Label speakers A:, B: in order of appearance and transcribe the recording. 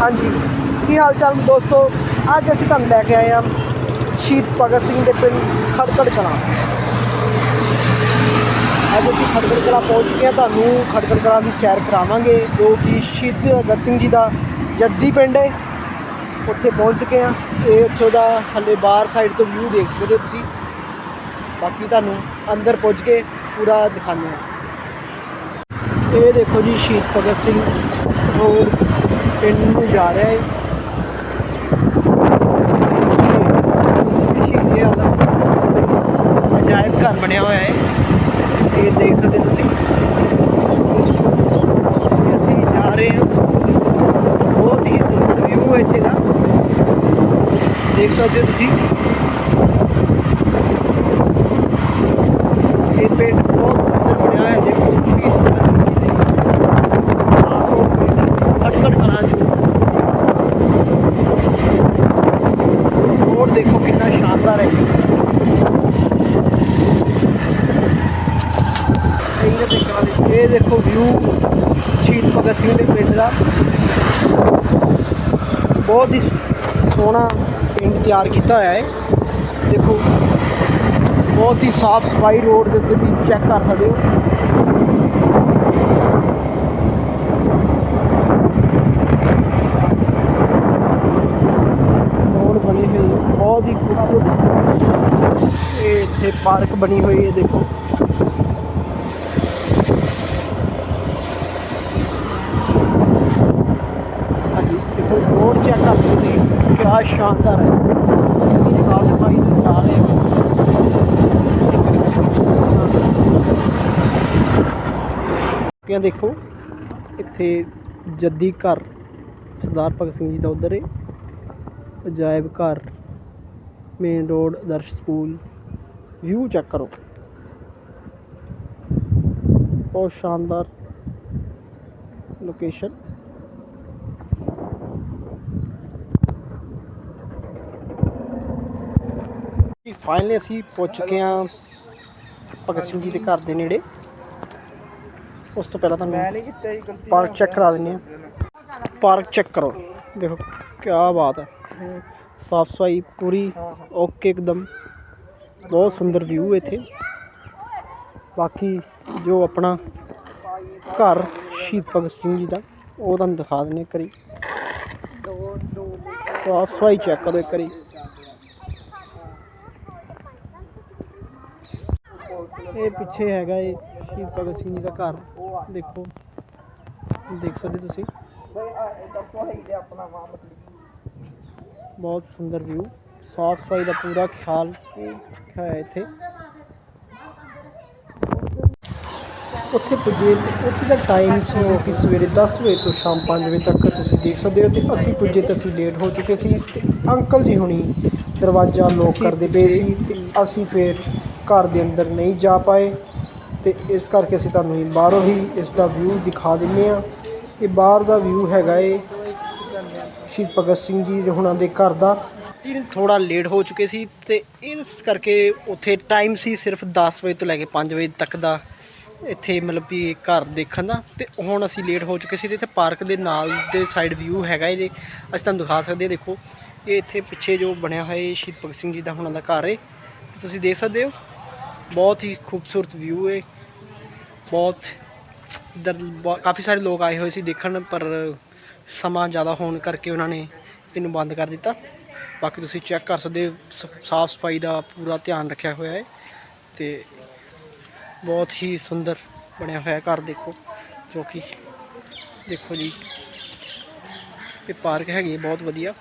A: ਹਾਂਜੀ। ਕੀ ਹਾਲ ਚਾਲ ਦੋਸਤੋ? ਅੱਜ ਅਸੀਂ ਤੁਹਾਨੂੰ ਲੈ ਕੇ ਆਏ ਹਾਂ ਸ਼ਹੀਦ ਭਗਤ ਸਿੰਘ ਦੇ ਪਿੰਡ ਖੜਕੜ ਕਲਾਂ। ਅੱਜ ਅਸੀਂ ਖੜਕੜ ਕਲਾਂ ਪਹੁੰਚ ਚੁੱਕੇ ਹਾਂ। ਤੁਹਾਨੂੰ ਖੜਕੜ ਕਲਾਂ ਦੀ ਸੈਰ ਕਰਾਵਾਂਗੇ, ਜੋ ਕਿ ਸ਼ਹੀਦ ਭਗਤ ਸਿੰਘ ਜੀ ਦਾ ਜੱਦੀ ਪਿੰਡ ਹੈ। ਉੱਥੇ ਪਹੁੰਚ ਚੁੱਕੇ ਹਾਂ। ਇਹ ਉੱਥੋਂ ਦਾ ਹੱਲੇ ਬਾਹਰ ਸਾਈਡ ਤੋਂ ਵਿਊ ਦੇਖ ਸਕਦੇ ਹੋ ਤੁਸੀਂ। ਬਾਕੀ ਤੁਹਾਨੂੰ ਅੰਦਰ ਪੁੱਜ ਕੇ ਪੂਰਾ ਦਿਖਾਉਂਦੇ ਹਾਂ। ਇਹ ਦੇਖੋ ਜੀ ਸ਼ਹੀਦ ਭਗਤ ਸਿੰਘ। ਹੋਰ ਪਿੰਡ ਨੂੰ ਜਾ ਰਿਹਾ ਹੈ। ਅਜਾਇਬ ਘਰ ਬਣਿਆ ਹੋਇਆ ਹੈ। ਇਹ ਦੇਖ ਸਕਦੇ ਤੁਸੀਂ। ਅਸੀਂ ਜਾ ਰਹੇ ਹਾਂ। ਬਹੁਤ ਹੀ ਸੁੰਦਰ ਵਿਊ ਹੈ ਇੱਥੇ ਦਾ। ਦੇਖ ਸਕਦੇ ਹੋ ਤੁਸੀਂ। ਇਹ ਪਿੰਡ ਬਹੁਤ ਸੁੰਦਰ ਬਣਿਆ ਹੋਇਆ ਹੈ। ਦੇਖੋ ਸ਼ਹੀਦ ਭਗਤ ਸਿੰਘ ਜੀ ਦੇ ਆਹ ਰੋਡ ਪਿੰਡ ਅਟਕੜ ਕਲਾਂ ਚ ਰੋਡ ਦੇਖੋ ਕਿੰਨਾ ਇਹ ਦੇਖੋ ਵਾਲੇ- ਇਹ ਦੇਖੋ ਵਿਊ ਸ਼ਹੀਦ ਭਗਤ ਸਿੰਘ ਦੇ ਪਿੰਡ ਦਾ। ਬਹੁਤ ਹੀ ਸੋਹਣਾ ਪਿੰਡ ਤਿਆਰ ਕੀਤਾ ਹੋਇਆ ਹੈ। ਦੇਖੋ, ਬਹੁਤ ਹੀ ਸਾਫ਼ ਸਫ਼ਾਈ ਰੋਡ ਦੇ ਉੱਤੇ ਵੀ ਚੈੱਕ ਕਰ ਸਕਦੇ ਹੋ ਰੋਡ ਬਣੀ ਹੋਈ ਹੈ ਬਹੁਤ ਹੀ ਖੂਬਸੂਰਤ ਇਹ ਇੱਥੇ ਪਾਰਕ ਬਣੀ ਹੋਈ ਹੈ, ਦੇਖੋ। ਦੇਖੋ ਰੋਡ ਚੈੱਕ ਕਰ ਸਕਦੇ ਹੋ ਕਿਆ ਸ਼ਾਨਦਾਰ ਹੈ। ਕਿੰਨੀ ਸਾਫ਼ ਸਫ਼ਾਈ ਦੇ ਨਾਲ ਹੈ ਕਿਆ ਦੇਖੋ, ਇੱਥੇ ਜੱਦੀ ਘਰ, ਸਰਦਾਰ ਭਗਤ ਸਿੰਘ ਜੀ ਦਾ ਉਧਰ ਹੈ। ਅਜਾਇਬ ਘਰ। Main road Adarsh school view check ਕਰੋ ਬਹੁਤ ਸ਼ਾਨਦਾਰ ਲੋਕੇਸ਼ਨ ਜੀ ਫਾਈਨਲੀ ਅਸੀਂ ਪਹੁੰਚ ਚੁੱਕੇ ਹਾਂ ਭਗਤ ਸਿੰਘ ਜੀ ਦੇ ਘਰ ਦੇ ਨੇੜੇ ਉਸ ਤੋਂ ਪਹਿਲਾਂ ਤੁਹਾਨੂੰ
B: ਕੀਤਾ ਜੀ ਗਲਤੀ
A: ਪਾਰਕ ਚੈੱਕ ਕਰਾ ਦਿੰਦੇ ਆ ਪਾਰਕ ਚੈੱਕ ਕਰੋ। ਦੇਖੋ ਕੀ ਬਾਤ ਹੈ ਸਾਫ਼ ਸਫ਼ਾਈ ਪੂਰੀ ਓਕੇ ਇੱਕਦਮ। ਬਹੁਤ ਸੁੰਦਰ ਵਿਊ ਇੱਥੇ। ਬਾਕੀ ਜੋ ਆਪਣਾ ਘਰ ਸ਼ਹੀਦ ਭਗਤ ਸਿੰਘ ਜੀ ਦਾ, ਉਹ ਤੁਹਾਨੂੰ ਦਿਖਾ ਦਿੰਦੇ ਹਾਂ ਕਰੀ ਸਾਫ਼ ਸਫ਼ਾਈ ਚੈੱਕ ਕਰੋ ਇੱਕ ਇਹ ਪਿੱਛੇ ਹੈਗਾ ਇਹ ਸ਼ਹੀਦ ਭਗਤ ਸਿੰਘ ਜੀ ਦਾ ਘਰ। ਦੇਖੋ। ਦੇਖ ਸਕਦੇ ਤੁਸੀਂ।
B: ਬਈ ਇਹਦਾ ਕੋਈ ਆਪਣਾ ਵਾਂ
A: ਬਹੁਤ ਸੁੰਦਰ ਵਿਊ ਸਾਫ਼ ਸਫ਼ਾਈ ਦਾ ਪੂਰਾ ਖਿਆਲ ਰੱਖਿਆ ਹੋਇਆ ਇੱਥੇ। ਉੱਥੇ ਪੁੱਜੇ ਤੇ ਉੱਥੇ ਦਾ ਟਾਈਮ ਸੀ ਕਿ ਸਵੇਰੇ 10 ਵਜੇ ਤੋਂ ਸ਼ਾਮ 5 ਵਜੇ ਤੱਕ ਤੁਸੀਂ ਦੇਖ ਸਕਦੇ ਹੋ ਤੇ ਅਸੀਂ ਪੁੱਜੇ ਤਾਂ ਅਸੀਂ ਲੇਟ ਹੋ ਚੁੱਕੇ ਸੀ ਤੇ ਅੰਕਲ ਜੀ ਹੁਣੀ ਦਰਵਾਜ਼ਾ ਲੋਕ ਕਰਦੇ ਪਏ ਸੀ ਤੇ ਅਸੀਂ ਫਿਰ ਘਰ ਦੇ ਅੰਦਰ ਨਹੀਂ ਜਾ ਪਾਏ ਤੇ ਇਸ ਕਰਕੇ ਅਸੀਂ ਤੁਹਾਨੂੰ ਹੀ ਬਾਹਰੋਂ ਹੀ ਇਸ ਦਾ ਵਿਊ ਦਿਖਾ ਦਿੰਨੇ ਆ ਇਹ ਬਾਹਰ ਦਾ ਵਿਊ ਹੈਗਾ ਏ। ਸ਼ਹੀਦ ਭਗਤ ਸਿੰਘ ਜੀ ਦੇ ਹੁਣਾਂ ਦੇ ਘਰ ਦਾ। ਜੀ ਥੋੜਾ ਲੇਟ ਹੋ ਚੁੱਕੇ ਸੀ ਤੇ ਇਸ ਕਰਕੇ ਉੱਥੇ ਟਾਈਮ ਸੀ ਸਿਰਫ 10 ਵਜੇ ਤੋਂ ਲੈ ਕੇ 5 ਵਜੇ ਤੱਕ ਦਾ ਇੱਥੇ ਮਤਲਬ ਵੀ ਘਰ ਦੇਖਣ ਦਾ ਤੇ ਹੁਣ ਅਸੀਂ ਲੇਟ ਹੋ ਚੁੱਕੇ ਸੀ ਤੇ ਇੱਥੇ ਪਾਰਕ ਦੇ ਨਾਲ ਦੇ ਸਾਈਡ ਵਿਊ ਹੈਗਾ ਇਹ ਜੇ। ਅਸੀਂ ਤੁਹਾਨੂੰ ਦਿਖਾ ਸਕਦੇ ਹਾਂ, ਦੇਖੋ। ਇਹ ਇੱਥੇ ਪਿੱਛੇ ਜੋ ਬਣਿਆ ਹੋਇਆ ਸ਼ਹੀਦ ਭਗਤ ਸਿੰਘ ਜੀ ਦਾ ਹੁਣਾਂ ਦਾ ਘਰ ਹੈ। ਤੇ ਤੁਸੀਂ ਦੇਖ ਸਕਦੇ ਹੋ, ਬਹੁਤ ਹੀ ਖੂਬਸੂਰਤ ਵਿਊ ਹੈ। ਬਹੁਤ ਇੱਧਰ ਬਹੁ- ਕਾਫੀ ਸਾਰੇ ਲੋਕ ਆਏ ਹੋਏ ਸੀ ਦੇਖਣ, ਪਰ ਸਮਾਂ ਜ਼ਿਆਦਾ ਹੋਣ ਕਰਕੇ ਉਹਨਾਂ ਨੇ ਇਹਨੂੰ ਬੰਦ ਕਰ ਦਿੱਤਾ। ਬਾਕੀ ਤੁਸੀਂ ਚੈੱਕ ਕਰ ਸਕਦੇ ਹੋ, ਸਾਫ਼ ਸਫ਼ਾਈ ਦਾ ਪੂਰਾ ਧਿਆਨ ਰੱਖਿਆ ਹੋਇਆ ਹੈ ਤੇ ਬਹੁਤ ਹੀ ਸੁੰਦਰ ਬਣਿਆ ਹੋਇਆ ਘਰ ਦੇਖੋ, ਜੋ ਕਿ ਦੇਖੋ ਜੀ। ਇਹ ਪਾਰਕ ਹੈਗੀ ਹੈ, ਬਹੁਤ ਵਧੀਆ।